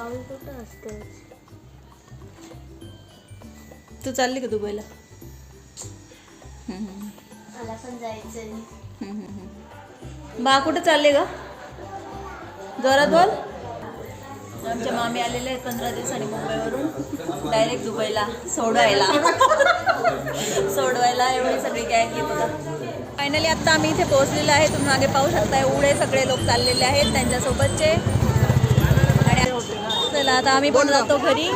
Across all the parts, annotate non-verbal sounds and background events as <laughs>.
कुठं असते तू चालली का दुबईला? मला पण जायचं बा कुठं चालले ग? जोरात बोल. आमच्या मामी आलेले आहेत पंधरा दिवसांनी मुंबईवरून. डायरेक्ट दुबईला सोडवायला. सोडवायला एवढी सगळी गॅग आहे बघा. फायनली आता आम्ही इथे पोहोचलेलो आहे. तुम्ही मागे पाहू शकता एवढे सगळे लोक चाललेले आहेत त्यांच्यासोबतचे. चला आता आम्ही पण जातो घरी.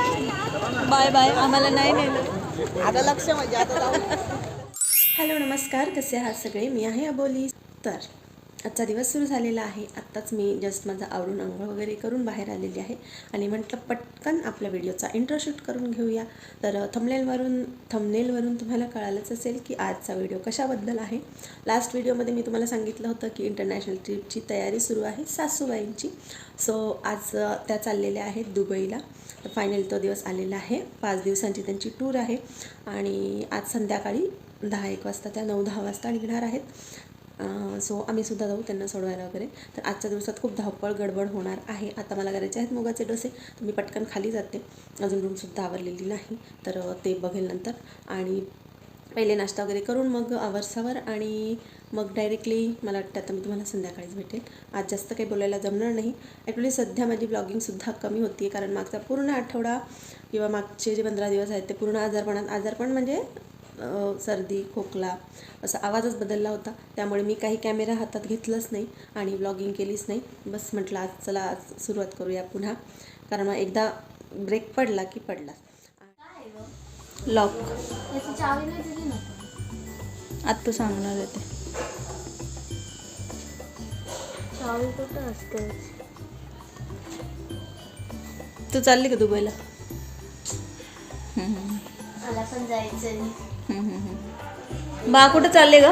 बाय बाय आम्हाला नाही नेलं. आता लक्ष म्हणजे आता <laughs> हॅलो नमस्कार. कसे आहात सगळे? मी आहे अबोली. तर आजचा दिवस सुरू झालेला आहे. आत्ताच मी जस्ट माझा आवरून अंघोळ वगैरे करून बाहेर आलेली आहे. आणि म्हटलं पटकन आपल्या व्हिडिओचा इंट्रो शूट करून घेऊया. तर थमनेलवरून थमनेलवरून तुम्हाला कळालंच असेल की आजचा व्हिडिओ कशाबद्दल आहे. लास्ट व्हिडिओमध्ये मी तुम्हाला सांगितलं होतं की इंटरनॅशनल ट्रिपची तयारी सुरू आहे सासूबाईंची. सो आज त्या चाललेल्या आहेत दुबईला. तर तो दिवस आलेला आहे. पाच दिवसांची त्यांची टूर आहे. आणि आज संध्याकाळी दहा एक वाजता त्या नऊ दहा वाजता निघणार आहेत. सो आम्ही सुद्धा जाऊ त्यांना सोडवायला वगैरे. तर आजच्या दिवसात खूप धावपळ गडबड होणार आहे. आता मला करायचे आहेत मुगाचे डोसे तर मी पटकन खाली जाते. अजून रूमसुद्धा आवरलेली नाही तर ते बघेल नंतर. आणि पहिले नाश्ता वगैरे करून मग आवरसावर आणि मग डायरेक्टली मला वाटतं आता मी तुम्हाला संध्याकाळीच भेटेल. आज जास्त काही बोलायला जमणार नाही. ॲक्च्युली सध्या माझी ब्लॉगिंगसुद्धा कमी होती आहे कारण मागचा पूर्ण आठवडा किंवा मागचे जे पंधरा दिवस आहेत ते पूर्ण आजारपणात आजारपण म्हणजे सर्दी खोकला असा आवाजच बदलला होता. त्यामुळे मी काही कॅमेरा हातात घेतलंच नाही आणि ब्लॉगिंग केलीच नाही. बस म्हटलं आज चला आज सुरुवात करूया पुन्हा. कारण मग एकदा ब्रेक पडला की पडला. लॉक तू सांगणार आहे ते. ट्रॅव्हल कुठं असते? तू चालली का दुबईला? मला पण जायचं बा कुठं चालले ग?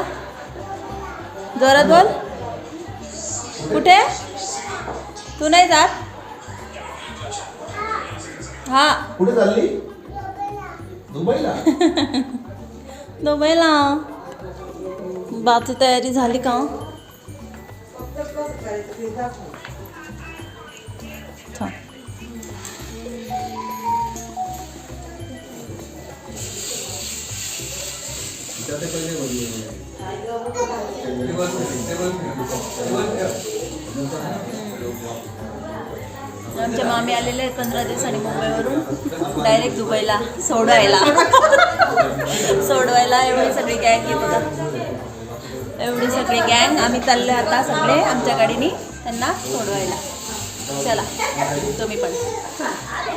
जोरात बोल. कुठे? तू नाही जात? हा. कुठे चालली? दुबईला? <laughs> दुबईला. बाची तयारी झाली का? आमच्या मामी आलेले आहेत पंधरा दिवसांनी मुंबईवरून. डायरेक्ट दुबईला सोडवायला. सोडवायला एवढी सगळी गॅग आहे बघा. एवढी सगळी गँग आम्ही चालले आता सगळे आमच्या गाडीने त्यांना सोडवायला. चला तुम्ही पण.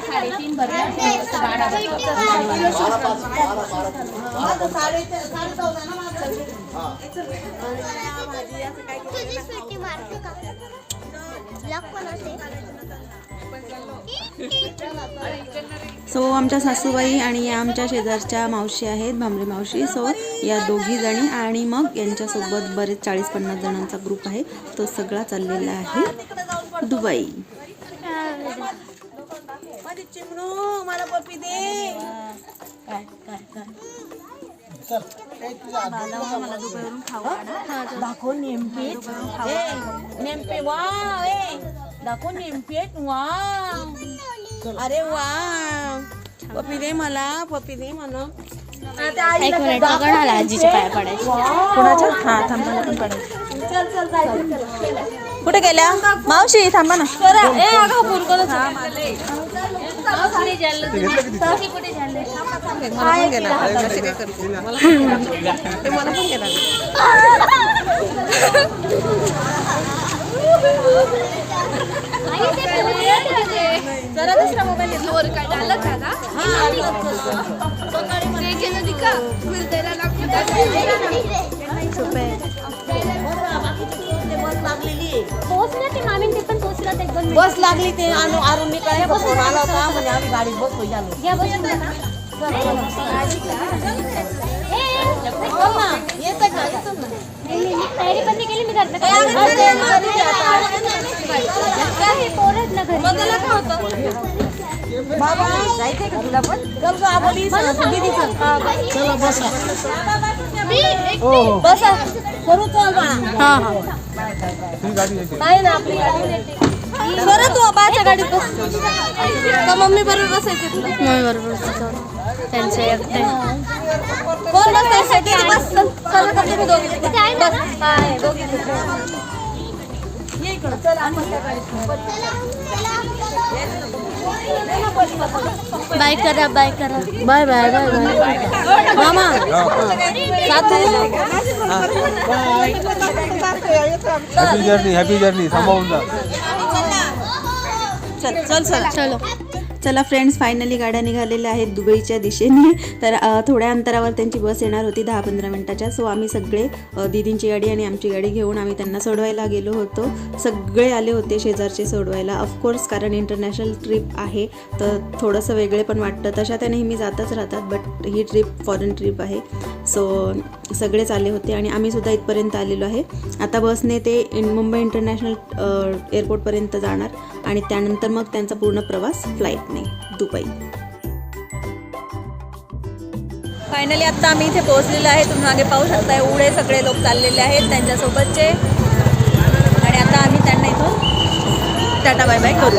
साडेतीन भरल्या सो आमच्या सासूबाई आणि या आमच्या शेजारच्या मावशी आहेत भांबरे मावशी. सो या दोघी जणी आणि मग यांच्यासोबत बरेच चाळीस पन्नास जणांचा ग्रुप आहे. तो सगळा चाललेला आहे. दुबई. माझी चिमणू मला पप्पी दे दाखव नेमपेट ए नेमपे वा ए दाखव नेमपेट वा. अरे वा. पप्पी दे मला पप्पी दे मला. आजीच्या पाया पडायची. कोणाच्या? हा थांबा पण पडायचं कुठे गेल्या? मावशी थांबा ना. जरा दुसरा मोबाईल ते पण पोहोचलं एक बस लागली ते आणू आरुंडी कडे फोन आला होता म्हणजे आम्ही बसलो झालो घ्या बसून ना बोल ना येतं का येतं ना तयारी पण नाही केली मी घरनं काय हे ना घरी जायचंय का तुला पण? चल गं आबोली दीदी चल चला बसा. हो बसा. करू चल बाळा. हा हा. नाही ना आपली गाडी नेते बरं तू बाच्या गाडीत बस. का मम्मी बरोबर बसायचं तुला? मम्मी बरोबर त्यांच्या एकटे कोण बसायचं तिथे बस. चल चला का तुम्ही दोघी बस. हाय, दोघी बाय करा बाय करा. Bye bye bye bye. मामा. सातू हॅपी जर्नी हॅपी जर्नी सांभाळून जा चल चल चल चलो. चला फ्रेंड्स फायनली गाड्या निघालेल्या आहेत दुबईच्या दिशेने. तर थोड्या अंतरावर त्यांची बस येणार होती दहा पंधरा मिनटाच्या. सो आम्ही सगळे दिदींची दीदींची गाडी आणि आमची गाडी घेऊन आम्ही त्यांना सोडवायला गेलो होतो. सगळे आले होते शेजारचे सोडवायला. ऑफकोर्स कारण इंटरनॅशनल ट्रिप आहे तर थोडंसं वेगळे पण वाटतं. तशा त्या नेहमी जातच राहतात बट ही ट्रिप फॉरेन ट्रिप आहे. सो सगळेच आले होते आणि आम्ही सुद्धा इथपर्यंत आलेलो आहे. आता बसने ते इन मुंबई इंटरनॅशनल एअरपोर्टपर्यंत जाणार आणि त्यानंतर मग त्यांचा पूर्ण प्रवास फ्लाईटने दुबई. फायनली आता आम्ही इथे पोहोचलेलो आहे. तुम्ही मागे पाहू शकता एवढे सगळे लोक चाललेले आहेत त्यांच्यासोबतचे. आणि आता आम्ही त्यांना इथून टाटा बाय बाय करू.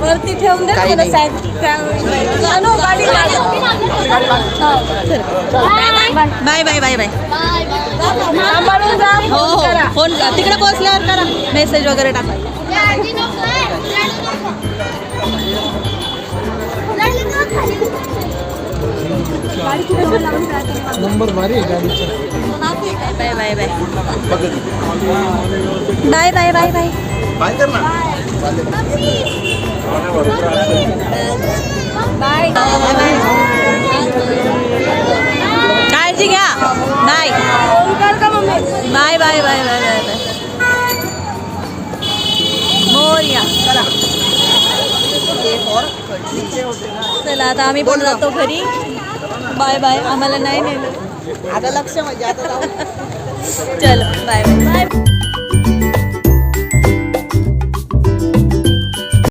वरती ठेवून दे साहेब बाय बाय. Bye bye. सांभाळून जा हो हो फोन तिकडे पोहोचल्यावर करा मेसेज वगैरे टाका bye bye bye bye. Bye bye bye bye. कर ना बाय काळजी घ्या bye bye bye bye bye bye bye Morya चला चला आता आम्ही पण जातो घरी. Bye bye. आम्हाला नाही नेलं. आता लक्ष म्हणजे आता <laughs> चल बाय. बाय.